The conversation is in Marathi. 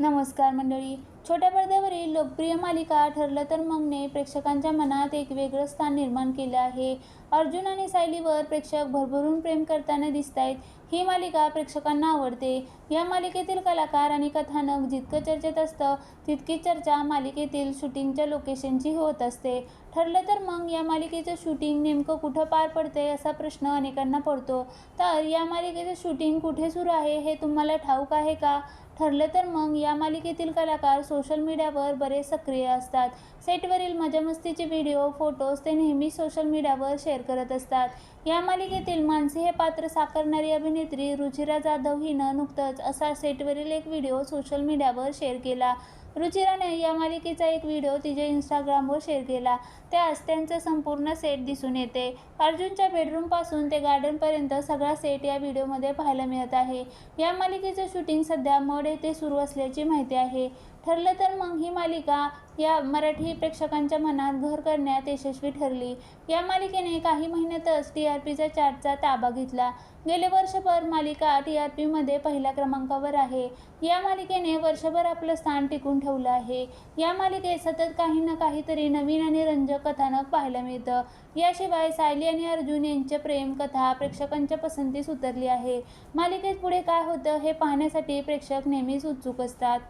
नमस्कार मंडळी. छोट्या पडद्यावरील लोकप्रिय मालिका ठरलं तर मगने प्रेक्षकांच्या मनात एक वेगळं स्थान निर्माण केलं आहे. अर्जुन आणि सायलीवर प्रेक्षक भरभरून प्रेम करताना दिसत आहेत ही मालिका प्रेक्षकांना आवडते. या मालिकेतील कलाकार आणि कथानक जितकं चर्चेत असतं तितकी चर्चा मालिकेतील शूटिंगच्या लोकेशनची होत असते. ठरलं तर मग या मालिकेचं शूटिंग नेमकं कुठं पार पडते असा प्रश्न अनेकांना पडतो. तर या मालिकेचं शूटिंग कुठे सुरू आहे हे तुम्हाला ठाऊक आहे का? ठरलं तर मग या मालिकेतील कलाकार सोशल मीडियावर बरेच सक्रिय असतात. सेटवरील मजामस्तीचे व्हिडिओ फोटोज ते नेहमी सोशल मीडियावर शेअर करत असतात. या मालिकेतील मानसी हे पात्र साकारणारी अभिनेत्री रुचिरा जाधव हिनं नुकतंच असा सेटवरील एक व्हिडिओ सोशल मीडियावर शेअर केला. रुचिराने या मालिकेचा एक व्हिडिओ तिच्या इंस्टाग्रामवर शेअर केला. त्यास त्यांचं संपूर्ण सेट दिसून येते. अर्जुनच्या बेडरूमपासून ते गार्डनपर्यंत सगळा सेट या व्हिडिओमध्ये पाहायला मिळत आहे. या मालिकेचं शूटिंग सध्या मड येथे सुरू असल्याची माहिती आहे. ठरलं तर मग ही मालिका या मराठी प्रेक्षकांच्या मनात घर करण्यात यशस्वी ठरली. या मालिकेने काही महिन्यातच टी आर पीचा चार्टचा ताबा घेतला. गेले वर्षभर मालिका टी आर पीमध्ये पहिल्या क्रमांकावर आहे. या मालिकेने वर्षभर आपलं स्थान टिकून ठेवलं आहे. या मालिकेत सतत काही ना काहीतरी नवीन आणि रंजक कथानक पाहायला मिळतं. याशिवाय सायली आणि अर्जुन यांच्या प्रेम कथा प्रेक्षकांच्या पसंतीस उतरली आहे. मालिकेत पुढे काय होतं हे पाहण्यासाठी प्रेक्षक नेहमीच उत्सुक असतात.